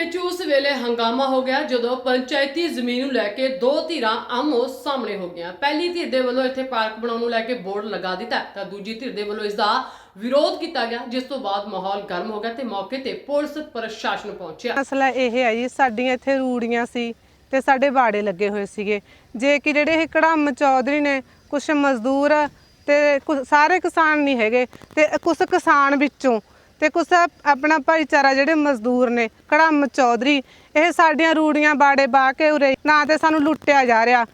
ਵਿੱਚ ਉਸ ਵੇਲੇ ਹੰਗਾਮਾ ਹੋ ਗਿਆ ਜਦੋਂ ਪੰਚਾਇਤੀ ਜ਼ਮੀਨ ਨੂੰ ਲੈ ਕੇ ਦੋ ਧਿਰਾਂ ਆਮੋ ਸਾਹਮਣੇ ਹੋ ਗਈਆਂ। ਪਹਿਲੀ ਧਿਰ ਦੇ ਵੱਲੋਂ ਇੱਥੇ ਪਾਰਕ ਬਣਾਉਣ ਨੂੰ ਲੈ ਕੇ ਬੋਰਡ ਲਗਾ ਦਿੱਤਾ। ਤਾਂ ਦੂਜੀ ਧਿਰ ਦੇ ਵੱਲੋਂ ਇਸ ਦਾ ਵਿਰੋਧ ਕੀਤਾ ਗਿਆ, ਜਿਸ ਤੋਂ ਬਾਅਦ ਮਾਹੌਲ ਗਰਮ ਹੋ ਗਿਆ ਤੇ ਮੌਕੇ ਤੇ ਪੁਲਿਸ ਪ੍ਰਸ਼ਾਸਨ ਪਹੁੰਚਿਆ। ਮਸਲਾ ਇਹ ਹੈ ਜੀ, ਸਾਡੀਆਂ ਇੱਥੇ ਰੂੜੀਆਂ ਸੀ ਤੇ ਸਾਡੇ ਬਾੜੇ ਲੱਗੇ ਹੋਏ ਸੀਗੇ। ਜੇ ਕਿ ਜਿਹੜੇ ਇਹ ਕੜਮ ਚੌਧਰੀ ਨੇ ਕੁਝ ਮਜ਼ਦੂਰ ਤੇ ਕੁਛ- ਸਾਰੇ ਕਿਸਾਨ ਨਹੀਂ ਹੈਗੇ ਤੇ ਕੁਝ ਕਿਸਾਨ ਵਿੱਚੋਂ ਤੇ ਕੁਝ ਆਪਣਾ ਭਾਈਚਾਰਾ ਜਿਹੜੇ ਮਜ਼ਦੂਰ ਨੇ ਕੜਮ ਚੌਧਰੀ ਇਹ ਸਾਡੀਆਂ ਰੂੜੀਆਂ ਬਾੜੇ ਬਾ ਕੇ ਉਰੇ ਨਾ ਤੇ ਸਾਨੂੰ ਲੁੱਟਿਆ ਜਾ ਰਿਹਾ।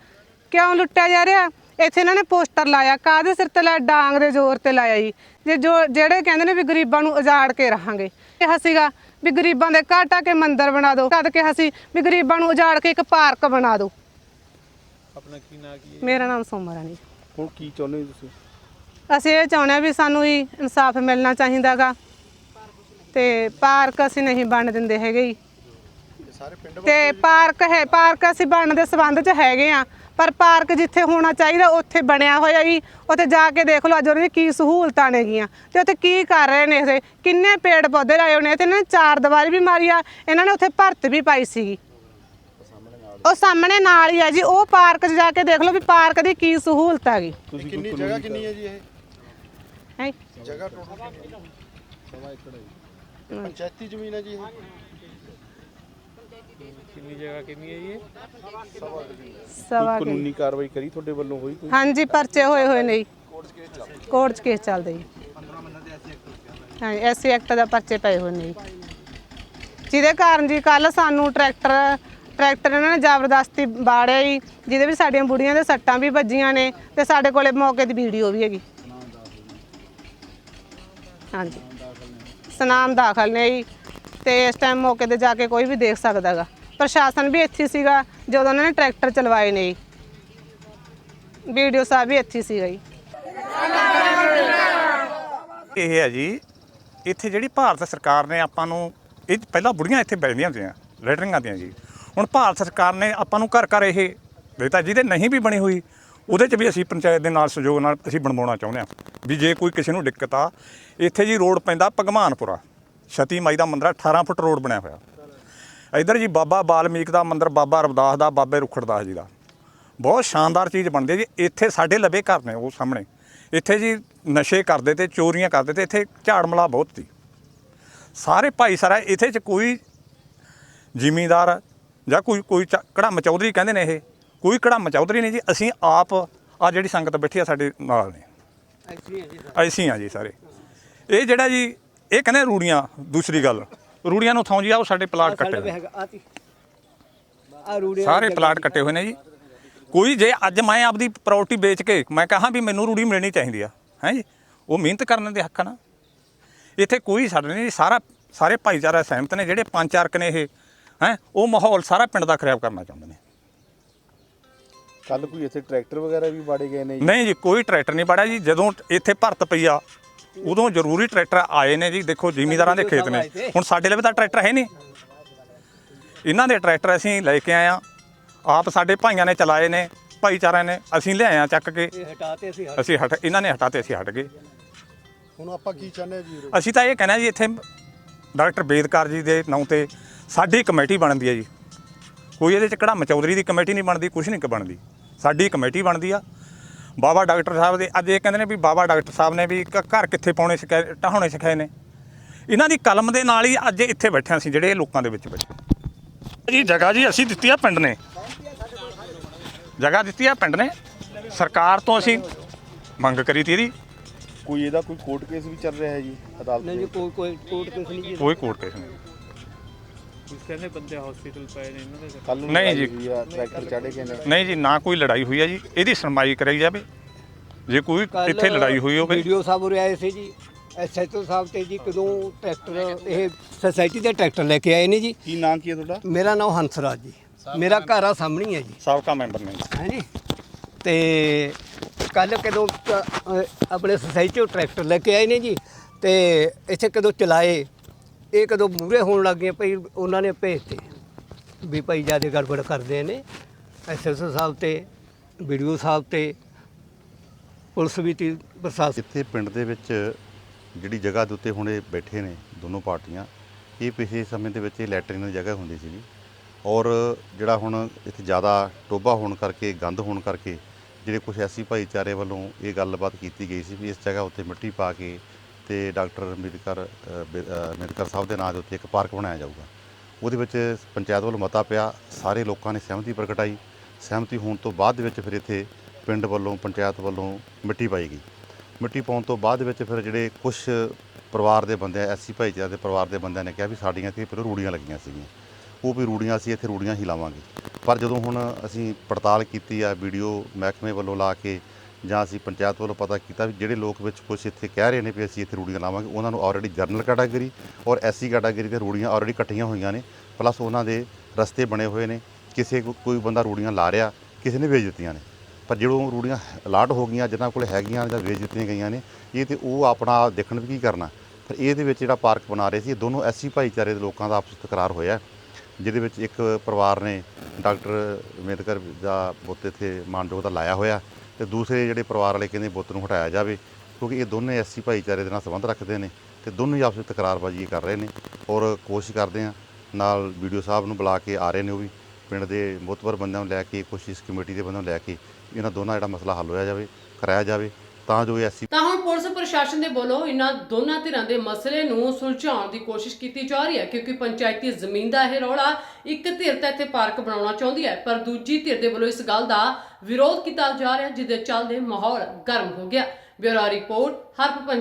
ਕਿਉਂ ਲੁੱਟਿਆ ਜਾ ਰਿਹਾ? ਇੱਥੇ ਇਹਨਾਂ ਨੇ ਪੋਸਟਰ ਲਾਇਆ ਕਾਹਦੇ ਸਿਰ ਤੇ ਲਾਇਆ? ਡਾਂਗ ਦੇ ਜ਼ੋਰ ਤੇ ਲਾਇਆ ਜੀ। ਜੇ ਜੋ ਜਿਹੜੇ ਕਹਿੰਦੇ ਨੇ ਵੀ ਗਰੀਬਾਂ ਨੂੰ ਉਜਾੜ ਕੇ ਰਹਾਂਗੇ। ਕਿਹਾ ਸੀਗਾ ਵੀ ਗਰੀਬਾਂ ਦੇ ਘਾਟਾ ਕੇ ਮੰਦਿਰ ਬਣਾ ਦਿਓ। ਕਦ ਕਿਹਾ ਸੀ ਵੀ ਗਰੀਬਾਂ ਨੂੰ ਉਜਾੜ ਕੇ ਇੱਕ ਪਾਰਕ ਬਣਾ ਦਿਓ। ਆਪਣਾ ਕੀ ਨਾਂ ਕੀ ਹੈ ਮੇਰਾ ਨਾਮ ਸੋਮਾ ਰਾਣੀ। ਹੁਣ ਕੀ ਚਾਹੁੰਦੇ ਹੋ ਤੁਸੀਂ? ਅਸੀਂ ਇਹ ਚਾਹੁੰਦੇ ਹਾਂ ਵੀ ਸਾਨੂੰ ਹੀ ਇਨਸਾਫ ਮਿਲਣਾ ਚਾਹੀਦਾਗਾ ਤੇ ਪਾਰਕ ਅਸੀਂ ਨਹੀਂ ਬਣ ਦਿੰਦੇ ਹੈਗੇ ਜੀ। ਤੇ ਪਾਰਕ ਹੈ ਪਾਰਕ ਅਸੀਂ ਬਣਨ ਦੇ ਸਬੰਧ 'ਚ ਹੈਗੇ ਆ ਪਰ ਪਾਰਕ ਜਿੱਥੇ ਹੋਣਾ ਚਾਹੀਦਾ ਉੱਥੇ ਬਣਿਆ ਹੋਇਆ ਜੀ। ਉੱਥੇ ਜਾ ਕੇ ਦੇਖ ਲਓ ਅੱਜ ਉਹਨਾਂ ਦੀ ਕੀ ਸਹੂਲਤਾਂ ਨੇਗੀਆਂ ਤੇ ਉੱਥੇ ਕੀ ਕਰ ਰਹੇ ਨੇ ਇਹ? ਕਿੰਨੇ ਪੇੜ ਪੌਦੇ ਲਾਏ ਨੇ? ਤੇ ਇਹਨਾਂ ਨੇ ਚਾਰ ਦੀਵਾਰੀ ਵੀ ਮਾਰੀ ਆ। ਇਹਨਾਂ ਨੇ ਉੱਥੇ ਭਰਤ ਵੀ ਪਾਈ ਸੀਗੀ ਉਹ ਸਾਹਮਣੇ ਨਾਲ ਹੀ ਆ ਜੀ। ਉਹ ਪਾਰਕ 'ਚ ਜਾ ਕੇ ਦੇਖ ਲਓ ਵੀ ਪਾਰਕ ਦੀ ਕੀ ਸਹੂਲਤ ਹੈਗੀ ਤੁਸੀਂ ਕਿੰਨੀ ਜਗ੍ਹਾ ਕਿੰਨੀ ਹੈ ਜੀ ਇਹ? ਹੈ? ਜਗ੍ਹਾ ਟੋਟਲ ਸਵਾ ਏਕੜ ਹੈ। ਪੰਚਾਇਤੀ ਜ਼ਮੀਨ ਹੈ ਜੀ ਇਹ। ਕਿੰਨੀ ਜਗ੍ਹਾ ਕਿੰਨੀ ਹੈ ਜੀ ਇਹ? ਸਵਾ ਕੇ। ਕਾਨੂੰਨੀ ਕਾਰਵਾਈ ਕਰੀ ਤੁਹਾਡੇ ਵੱਲੋਂ ਹੋਈ ਕੋਈ? ਹਾਂਜੀ ਪਰਚੇ ਹੋਏ ਹੋਏ ਨੇ ਜੀ। ਕੋਰਟ 'ਚ ਕੇਸ ਚੱਲਦੇ? ਜੀ। ਹਾਂ ਐਸਸੀ ਐਕਟ ਦਾ ਪਰਚੇ ਪਏ ਹੋਏ ਨੇ ਜੀ। ਜਿਹਦੇ ਕਾਰਨ ਜੀ ਕੱਲ ਸਾਨੂੰ ਟਰੈਕਟਰ ਟਰੈਕਟਰ ਇਹਨਾਂ ਨੇ ਜ਼ਬਰਦਸਤੀ ਬਾੜਿਆ ਜੀ। ਜਿਹਦੇ ਵਿੱਚ ਸਾਡੀਆਂ ਬੁੜੀਆਂ ਦੇ ਸੱਟਾਂ ਵੀ ਵੱਜੀਆਂ ਨੇ ਤੇ ਸਾਡੇ ਕੋਲੇ ਮੌਕੇ ਦੀ ਵੀਡੀਓ ਵੀ ਹੈਗੀ। ਹਾਂਜੀ। ਸਨਾਮ ਦਾਖਲ ਨੇ ਜੀ। ਤੇ ਇਸ ਟਾਈਮ ਮੌਕੇ ਤੇ ਜਾ ਕੇ ਕੋਈ ਵੀ ਦੇਖ ਸਕਦਾਗਾ। ਪ੍ਰਸ਼ਾਸਨ ਵੀ ਇੱਥੇ ਸੀਗਾ, ਜਦੋਂ ਉਹਨਾਂ ਨੇ ਟਰੈਕਟਰ ਚਲਵਾਏ ਨੇ ਜੀ। ਵੀਡੀਓ ਸਾਹਿਬ ਵੀ ਇੱਥੇ ਸੀਗਾ ਜੀ। ਇਹ ਹੈ ਜੀ, ਇੱਥੇ ਜਿਹੜੀ ਭਾਰਤ ਸਰਕਾਰ ਨੇ ਆਪਾਂ ਨੂੰ, ਇਹ ਪਹਿਲਾਂ ਬੁੜੀਆਂ ਇੱਥੇ ਬੈਠਦੀਆਂ ਹੁੰਦੀਆਂ ਲੈਟਰਿੰਗਾਂ ਦੀਆਂ ਜੀ। ਹੁਣ ਭਾਰਤ ਸਰਕਾਰ ਨੇ ਆਪਾਂ ਨੂੰ ਘਰ ਘਰ ਇਹ ਦਿੱਤਾ, ਜਿਹਦੇ ਨਹੀਂ ਵੀ ਬਣੀ ਹੋਈ ਉਹਦੇ 'ਚ ਵੀ ਅਸੀਂ ਪੰਚਾਇਤ ਦੇ ਨਾਲ ਸਹਿਯੋਗ ਨਾਲ ਅਸੀਂ ਬਣਵਾਉਣਾ ਚਾਹੁੰਦੇ ਹਾਂ ਵੀ ਜੇ ਕੋਈ ਕਿਸੇ ਨੂੰ ਦਿੱਕਤ ਆ ਇੱਥੇ ਜੀ ਰੋਡ ਪੈਂਦਾ ਭਗਵਾਨਪੁਰਾ ਛਤੀ ਮਾਈ ਦਾ ਮੰਦਿਰ ਆ, 18 ਫੁੱਟ ਰੋਡ ਬਣਿਆ ਹੋਇਆ। ਇਧਰ ਜੀ ਬਾਬਾ ਬਾਲਮੀਕ ਦਾ ਮੰਦਿਰ ਬਾਬਾ ਰਵਦਾਸ ਦਾ ਬਾਬੇ ਰੁਖੜਦਾਸ ਜੀ ਦਾ। ਬਹੁਤ ਸ਼ਾਨਦਾਰ ਚੀਜ਼ ਬਣਦੀ ਹੈ ਜੀ ਇੱਥੇ ਸਾਡੇ ਲਵੇ ਘਰ ਨੇ ਉਹ ਸਾਹਮਣੇ। ਇੱਥੇ ਜੀ ਨਸ਼ੇ ਕਰਦੇ ਤੇ ਚੋਰੀਆਂ ਕਰਦੇ ਤੇ ਇੱਥੇ ਝਾੜ ਮਲਾ ਬਹੁਤ ਸੀ। ਸਾਰੇ ਭਾਈਚਾਰਾ ਇੱਥੇ ਚ ਕੋਈ ਜ਼ਿਮੀਂਦਾਰ ਜਾਂ ਕੋਈ ਕੋਈ ਚ- ਕੜਮ ਚੌਧਰੀ ਕਹਿੰਦੇ ਨੇ ਇਹ। ਕੋਈ ਕੜਮ ਚੌਧਰੀ ਨਹੀਂ ਜੀ ਅਸੀਂ ਆਪ ਆ ਜਿਹੜੀ ਸੰਗਤ ਬੈਠੀ ਆ ਸਾਡੇ ਨਾਲ ਨੇ। ਅਸੀਂ ਆ ਜੀ ਸਾਰੇ। ਇਹ ਜਿਹੜਾ ਜੀ ਇਹ ਕਹਿੰਦੇ ਰੂੜੀਆਂ ਦੂਸਰੀ ਗੱਲ। ਰੂੜੀਆਂ ਨੂੰ ਥਾਂ ਜੀ ਆਓ ਸਾਡੇ ਪਲਾਟ ਕੱਟੇ ਹੋਏ। ਨੇ। ਸਾਰੇ ਪਲਾਟ ਕੱਟੇ ਹੋਏ ਨੇ ਜੀ। ਕੋਈ ਜੇ ਅੱਜ ਮੈਂ ਆਪਦੀ ਪ੍ਰਾਪਰਟੀ ਵੇਚ ਕੇ ਮੈਂ ਕਹਾਂ ਵੀ ਮੈਨੂੰ ਰੂੜੀ ਮਿਲਣੀ ਚਾਹੀਦੀ ਆ ਹੈ ਜੀ? ਉਹ ਮਿਹਨਤ ਕਰਨ ਦੇ ਹੱਕ ਆ ਨਾ। ਇੱਥੇ ਕੋਈ ਸਾਡੇ ਨਹੀਂ ਸਾਰਾ ਸਾਰੇ ਭਾਈਚਾਰਾ ਸਹਿਮਤ ਨੇ ਜਿਹੜੇ ਪੰਜ ਚਾਰ ਕਨੇ ਇਹ ਹੈ? ਉਹ ਮਾਹੌਲ ਸਾਰਾ ਪਿੰਡ ਦਾ ਖਰਾਬ ਕਰਨਾ ਚਾਹੁੰਦੇ ਨੇ। ਕੱਲ ਕੋਈ ਇੱਥੇ ਟਰੈਕਟਰ ਵਗੈਰਾ ਵੀ ਬਾੜੇ ਗਏ ਨੇ ਜੀ? ਨਹੀਂ ਜੀ ਕੋਈ ਟਰੈਕਟਰ ਨਹੀਂ ਪੜਿਆ ਜੀ। ਜਦੋਂ ਇੱਥੇ ਭਰਤ ਪਈ ਆ ਉਦੋਂ ਜ਼ਰੂਰੀ ਟਰੈਕਟਰ ਆਏ ਨੇ ਜੀ। ਦੇਖੋ ਜ਼ਿਮੀਂਦਾਰਾਂ ਦੇ ਖੇਤ ਨੇ। ਹੁਣ ਸਾਡੇ ਲਈ ਤਾਂ ਟਰੈਕਟਰ ਹੈ ਨਹੀਂ। ਇਹਨਾਂ ਦੇ ਟਰੈਕਟਰ ਅਸੀਂ ਲੈ ਕੇ ਆਏ ਆ। ਆਪ ਸਾਡੇ ਭਾਈਆਂ ਨੇ ਚਲਾਏ ਨੇ ਭਾਈਚਾਰਿਆਂ ਨੇ। ਅਸੀਂ ਲਿਆਏ ਆ ਚੱਕ ਕੇ। ਅਸੀਂ ਹਟ ਇਹਨਾਂ ਨੇ ਹਟਾਤੇ ਅਸੀਂ ਹਟ ਗਏ। ਹੁਣ ਆਪਾਂ ਕੀ ਚਾਹੁੰਦੇ ਹਾਂ ਜੀ? ਅਸੀਂ ਤਾਂ ਇਹ ਕਹਿੰਦੇ ਜੀ ਇੱਥੇ ਡਾਕਟਰ ਬੇਦਕਾਰ ਜੀ ਦੇ ਨਾਂ ਤੇ ਸਾਡੀ ਕਮੇਟੀ ਬਣਦੀ ਹੈ ਜੀ। ਕੋਈ ਇਹਦੇ ਚ ਕੜਮ ਚੌਧਰੀ ਦੀ ਕਮੇਟੀ ਨਹੀਂ ਬਣਦੀ ਕੁਝ ਨਹੀਂ ਕ ਬਣਦੀ। ਸਾਡੀ ਕਮੇਟੀ ਬਣਦੀ ਆ। ਬਾਬਾ ਡਾਕਟਰ ਸਾਹਿਬ ਦੇ ਅੱਜ ਇਹ ਕਹਿੰਦੇ ਨੇ ਵੀ ਬਾਬਾ ਡਾਕਟਰ ਸਾਹਿਬ ਨੇ ਵੀ ਘਰ ਕਿੱਥੇ ਪਾਉਣੇ ਸਿਖਾਏ ਢਾਉਣੇ ਸਿਖਾਏ ਨੇ। ਇਹਨਾਂ ਦੀ ਕਲਮ ਦੇ ਨਾਲ ਹੀ ਅੱਜ ਇੱਥੇ ਬੈਠੇ ਅਸੀਂ ਜਿਹੜੇ ਲੋਕਾਂ ਦੇ ਵਿੱਚ ਬੈਠੇ ਜੀ ਜਗ੍ਹਾ ਜੀ ਅਸੀਂ ਦਿੱਤੀ ਆ ਪਿੰਡ ਨੇ। ਜਗ੍ਹਾ ਦਿੱਤੀ ਆ ਪਿੰਡ ਨੇ। ਸਰਕਾਰ ਤੋਂ ਅਸੀਂ ਮੰਗ ਕਰੀ ਤੀ ਇਹਦੀ। ਕੋਈ ਇਹਦਾ ਕੋਈ ਕੋਰਟ ਕੇਸ ਵੀ ਚੱਲ ਰਿਹਾ ਹੈ ਜੀ ਅਦਾਲਤ ਨਹੀਂ ਜੀ ਕੋਈ ਕੋਈ ਕੋਰਟ ਕੇਸ ਨਹੀਂ ਜੀ। ਕੋਈ ਕੋਰਟ ਕੇਸ ਨਹੀਂ। ਕੁਝ ਕਹਿੰਦੇ ਬੰਦੇ ਹਸਪੀਟਲ ਪਏ ਨੇ ਇਹਨਾਂ ਦੇ ਕੱਲ ਨੂੰ ਨਹੀਂ ਜੀ। ਲੜਾਈ ਹੋਈ ਆ, ਟਰੈਕਟਰ ਚਾੜੇ ਗਏ ਨੇ। ਨਹੀਂ ਜੀ ਨਾ ਕੋਈ ਲੜਾਈ ਹੋਈ ਹੈ ਜੀ। ਇਹਦੀ ਸੁਣਵਾਈ ਕਰਾਈ ਜਾਵੇ। ਜੇ ਕੋਈ ਇੱਥੇ ਲੜਾਈ ਹੋਈ ਹੋਵੇ। ਵੀਡੀਓ ਸਾਹਿਬ ਉਰੇ ਆਏ ਸੀ ਜੀ। ਐਸਐਚਓ ਸਾਹਿਬ ਤੇ ਜੀ ਕਦੋਂ ਟਰੈਕਟਰ ਇਹ ਸੋਸਾਇਟੀ ਦੇ ਟਰੈਕਟਰ ਲੈ ਕੇ ਆਏ ਨੇ ਜੀ। ਕੀ ਨਾਂ ਕੀ ਹੈ ਤੁਹਾਡਾ? ਮੇਰਾ ਨਾਮ ਹੰਸਰਾਜ ਜੀ। ਮੇਰਾ ਘਰ ਆ ਸਾਹਮਣੇ ਹੀ ਹੈ ਜੀ। ਸਾਬਕਾ ਮੈਂਬਰ ਨੇ ਜੀ। ਹੈ ਜੀ? ਤੇ ਕੱਲ ਕਦੋਂ ਕ- ਆਪਣੇ ਸੋਸਾਇਟੀ ਤੋਂ ਟਰੈਕਟਰ ਲੈ ਕੇ ਆਏ ਨੇ ਜੀ। ਤੇ ਇੱਥੇ ਕਦੋਂ ਚਲਾਏ ਇਹ ਕਦੋਂ ਮੂਰੇ ਹੋਣ ਲੱਗ ਗਏ ਭਈ ਉਹਨਾਂ ਨੇ ਭੇਜਤੇ। ਵੀ ਭਾਈ ਜ਼ਿਆਦਾ ਗੜਬੜ ਕਰਦੇ ਨੇ ਐਸਐਸਓ ਸਾਹਿਬ ਤੇ ਵੀਡੀਓ ਸਾਹਿਬ ਤੇ, ਪੁਲਿਸ ਵੀ ਤੀ ਪ੍ਰਸ਼ਾਸਨ ਇੱਥੇ ਪਿੰਡ ਦੇ ਵਿੱਚ ਜਿਹੜੀ ਜਗ੍ਹਾ ਦੇ ਉੱਤੇ ਹੁਣ ਇਹ ਬੈਠੇ ਨੇ ਦੋਨੋਂ ਪਾਰਟੀਆਂ, ਇਹ ਪਿਛਲੇ ਸਮੇਂ ਦੇ ਵਿੱਚ ਇਹ ਲੈਟਰਿਨ ਦੀ ਜਗ੍ਹਾ ਹੁੰਦੀ ਸੀਗੀ। ਔਰ ਜਿਹੜਾ ਹੁਣ ਇੱਥੇ ਜ਼ਿਆਦਾ ਟੋਬਾ ਹੋਣ ਕਰਕੇ, ਗੰਦ ਹੋਣ ਕਰਕੇ, ਜਿਹੜੇ ਕੁਝ ਐਸੀ ਭਾਈਚਾਰੇ ਵੱਲੋਂ ਇਹ ਗੱਲਬਾਤ ਕੀਤੀ ਗਈ ਸੀ ਵੀ ਇਸ ਜਗ੍ਹਾ ਉੱਤੇ ਮਿੱਟੀ ਪਾ ਕੇ ਤੇ ਡਾਕਟਰ ਅੰਬੇਦਕਰ ਅ, ਅੰਬੇਦਕਰ ਸਾਹਿਬ ਦੇ ਨਾਂ ਦੇ ਉੱਤੇ ਇੱਕ ਪਾਰਕ ਬਣਾਇਆ ਜਾਊਗਾ। ਉਹਦੇ ਵਿੱਚ ਪੰਚਾਇਤ ਵੱਲੋਂ ਮਤਾ ਪਿਆ ਸਾਰੇ ਲੋਕਾਂ ਨੇ ਸਹਿਮਤੀ ਪ੍ਰਗਟਾਈ। ਸਹਿਮਤੀ ਹੋਣ ਤੋਂ ਬਾਅਦ ਦੇ ਵਿੱਚ ਫਿਰ ਇੱਥੇ ਪਿੰਡ ਵੱਲੋਂ ਪੰਚਾਇਤ ਵੱਲੋਂ ਮਿੱਟੀ ਪਾਈ ਗਈ। ਮਿੱਟੀ ਪਾਉਣ ਤੋਂ ਬਾਅਦ ਵਿੱਚ ਫਿਰ ਜਿਹੜੇ ਕੁਝ ਪਰਿਵਾਰ ਦੇ ਬੰਦੇ ਐਸੀ ਭਾਈਚਾਰੇ ਦੇ ਪਰਿਵਾਰ ਦੇ ਬੰਦਿਆਂ ਨੇ ਕਿਹਾ ਵੀ ਸਾਡੀਆਂ ਇੱਥੇ ਪਹਿਲਾਂ ਰੂੜੀਆਂ ਲੱਗੀਆਂ ਸੀਗੀਆਂ। ਉਹ ਵੀ ਰੂੜੀਆਂ ਅਸੀਂ ਇੱਥੇ ਰੂੜੀਆਂ ਹੀ ਲਾਵਾਂਗੇ। ਪਰ ਜਦੋਂ ਹੁਣ ਅਸੀਂ ਪੜਤਾਲ ਕੀਤੀ ਆ ਵੀਡੀਓ ਮਹਿਕਮੇ ਵੱਲੋਂ ਲਾ ਕੇ ਜਾਂ ਅਸੀਂ ਪੰਚਾਇਤ ਵੱਲੋਂ ਪਤਾ ਕੀਤਾ ਵੀ ਜਿਹੜੇ ਲੋਕ ਵਿੱਚ ਕੁਝ ਇੱਥੇ ਕਹਿ ਰਹੇ ਨੇ ਵੀ ਅਸੀਂ ਇੱਥੇ ਰੂੜੀਆਂ ਲਾਵਾਂਗੇ, ਉਹਨਾਂ ਨੂੰ ਆਲਰੇਡੀ ਜਰਨਲ ਕੈਟਾਗਰੀ ਔਰ ਐਸੀ ਕੈਟਾਗਰੀ ਤੇ ਰੂੜੀਆਂ ਆਲਰੇਡੀ ਇਕੱਠੀਆਂ ਹੋਈਆਂ ਨੇ ਪਲੱਸ ਉਹਨਾਂ ਦੇ ਰਸਤੇ ਬਣੇ ਹੋਏ ਨੇ, ਕਿਸੇ ਕੋਈ ਬੰਦਾ ਰੂੜੀਆਂ ਲਾ ਰਿਹਾ, ਕਿਸੇ ਨੇ ਵੇਚ ਦਿੱਤੀਆਂ ਨੇ। ਪਰ ਜਦੋਂ ਰੂੜੀਆਂ ਅਲਾਟ ਹੋ ਗਈਆਂ, ਜਿਨ੍ਹਾਂ ਕੋਲ ਹੈਗੀਆਂ ਜਾਂ ਵੇਚ ਦਿੱਤੀਆਂ ਗਈਆਂ ਨੇ, ਇਹ ਤੇ ਉਹ ਆਪਣਾ ਦੇਖਣ ਵੀ ਕੀ ਕਰਨਾ। ਪਰ ਇਹਦੇ ਵਿੱਚ ਜਿਹੜਾ ਪਾਰਕ ਬਣਾ ਰਹੇ ਸੀ, ਇਹ ਦੋਨੋਂ ਐਸੀ ਭਾਈਚਾਰੇ ਦੇ ਲੋਕਾਂ ਦਾ ਆਪਸ ਤਕਰਾਰ ਹੋਇਆ ਜਿਹਦੇ ਵਿੱਚ ਇੱਕ ਪਰਿਵਾਰ ਨੇ ਡਾਕਟਰ ਅੰਬੇਦਕਰ ਦਾ ਬੁੱਤ ਇੱਥੇ ਮਾਨਯੋਗ ਦਾ ਲਾਇਆ ਹੋਇਆ ਤੇ ਦੂਸਰੇ ਜਿਹੜੇ ਪਰਿਵਾਰ ਵਾਲੇ ਕਹਿੰਦੇ ਬੁੱਤ ਨੂੰ ਹਟਾਇਆ ਜਾਵੇ, ਕਿਉਂਕਿ ਇਹ ਦੋਨੇ ਐਸੀ ਭਾਈਚਾਰੇ ਦੇ ਨਾਲ ਸੰਬੰਧ ਰੱਖਦੇ ਨੇ ਤੇ ਦੋਨੋਂ ਹੀ ਆਪਸ ਵਿੱਚ ਤਕਰਾਰਬਾਜ਼ੀ ਕਰ ਰਹੇ ਨੇ ਔਰ ਕੋਸ਼ਿਸ਼ ਕਰਦੇ ਆ ਨਾਲ ਵੀਡੀਓ ਸਾਹਿਬ ਨੂੰ ਬੁਲਾ ਕੇ ਆ ਰਹੇ ਨੇ ਉਹ ਵੀ, ਪਿੰਡ ਦੇ ਮੁਤਬਰ ਬੰਦਿਆਂ ਨੂੰ ਲੈ ਕੇ, ਕੋਸ਼ਿਸ਼ ਕਮੇਟੀ ਦੇ ਬੰਦਿਆਂ ਨੂੰ ਲੈ ਕੇ ਇਹਨਾਂ ਦੋਨਾਂ ਜਿਹੜਾ ਮਸਲਾ ਹੱਲ ਹੋਇਆ ਜਾਵੇ, ਕਰਾਇਆ ਜਾਵੇ ਤਾਂ ਜੋ ਐਸੀ ਤਾਂ ਹੁਣ ਪੁਲਿਸ ਪ੍ਰਸ਼ਾਸਨ ਦੇ ਵੱਲੋਂ ਇਹਨਾਂ ਦੋਨਾਂ ਧਿਰਾਂ ਦੇ ਮਸਲੇ ਨੂੰ ਸੁਲਝਾਉਣ ਦੀ ਕੋਸ਼ਿਸ਼ ਕੀਤੀ ਜਾ ਰਹੀ ਹੈ, ਕਿਉਂਕਿ ਪੰਚਾਇਤੀ ਜ਼ਮੀਨ ਦਾ ਇਹ ਰੌਲਾ ਇੱਕ ਧਿਰ ਤਾਂ ਇੱਥੇ ਪਾਰਕ ਬਣਾਉਣਾ ਚਾਹੁੰਦੀ ਹੈ, ਪਰ ਦੂਜੀ ਧਿਰ ਦੇ ਵੱਲੋਂ ਇਸ ਗੱਲ ਦਾ ਵਿਰੋਧ ਕੀਤਾ ਜਾ ਰਿਹਾ, ਜਿਹਦੇ ਚੱਲਦੇ ਮਾਹੌਲ ਗਰਮ ਹੋ ਗਿਆ। Bureau report ਹਰਪ